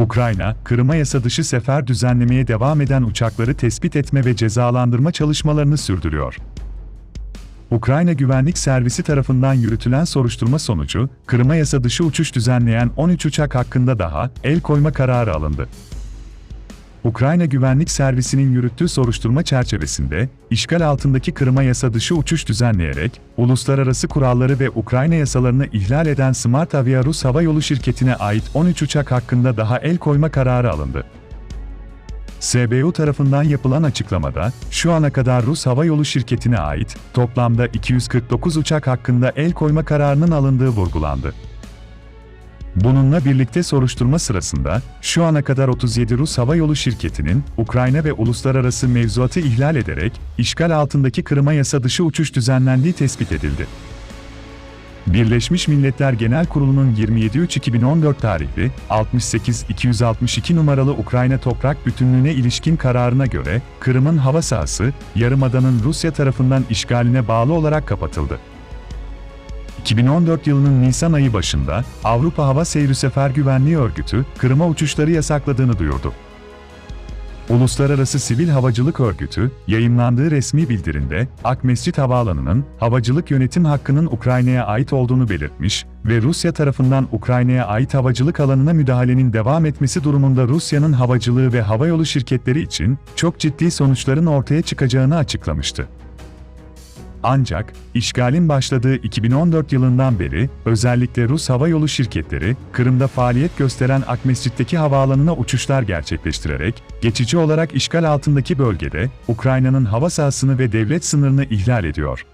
Ukrayna, Kırım'a yasa dışı sefer düzenlemeye devam eden uçakları tespit etme ve cezalandırma çalışmalarını sürdürüyor. Ukrayna Güvenlik Servisi tarafından yürütülen soruşturma sonucu, Kırım'a yasa dışı uçuş düzenleyen 13 uçak hakkında daha el koyma kararı alındı. Ukrayna Güvenlik Servisi'nin yürüttüğü soruşturma çerçevesinde, işgal altındaki Kırım'a yasa dışı uçuş düzenleyerek, uluslararası kuralları ve Ukrayna yasalarını ihlal eden Smart Avia Rus Hava Yolu şirketine ait 13 uçak hakkında daha el koyma kararı alındı. SBU tarafından yapılan açıklamada, şu ana kadar Rus Hava Yolu şirketine ait toplamda 249 uçak hakkında el koyma kararının alındığı vurgulandı. Bununla birlikte soruşturma sırasında, şu ana kadar 37 Rus Hava Yolu şirketinin, Ukrayna ve uluslararası mevzuatı ihlal ederek, işgal altındaki Kırım'a yasa dışı uçuş düzenlendiği tespit edildi. Birleşmiş Milletler Genel Kurulu'nun 27-3-2014 tarihli 68-262 numaralı Ukrayna toprak bütünlüğüne ilişkin kararına göre, Kırım'ın hava sahası, Yarımada'nın Rusya tarafından işgaline bağlı olarak kapatıldı. 2014 yılının Nisan ayı başında Avrupa Hava Seyri Sefer Güvenliği Örgütü, Kırım'a uçuşları yasakladığını duyurdu. Uluslararası Sivil Havacılık Örgütü, yayımlandığı resmi bildirinde, Akmescit Havaalanı'nın havacılık yönetim hakkının Ukrayna'ya ait olduğunu belirtmiş ve Rusya tarafından Ukrayna'ya ait havacılık alanına müdahalenin devam etmesi durumunda Rusya'nın havacılığı ve havayolu şirketleri için çok ciddi sonuçların ortaya çıkacağını açıklamıştı. Ancak, işgalin başladığı 2014 yılından beri, özellikle Rus hava yolu şirketleri, Kırım'da faaliyet gösteren Akmescit'teki havaalanına uçuşlar gerçekleştirerek, geçici olarak işgal altındaki bölgede, Ukrayna'nın hava sahasını ve devlet sınırını ihlal ediyor.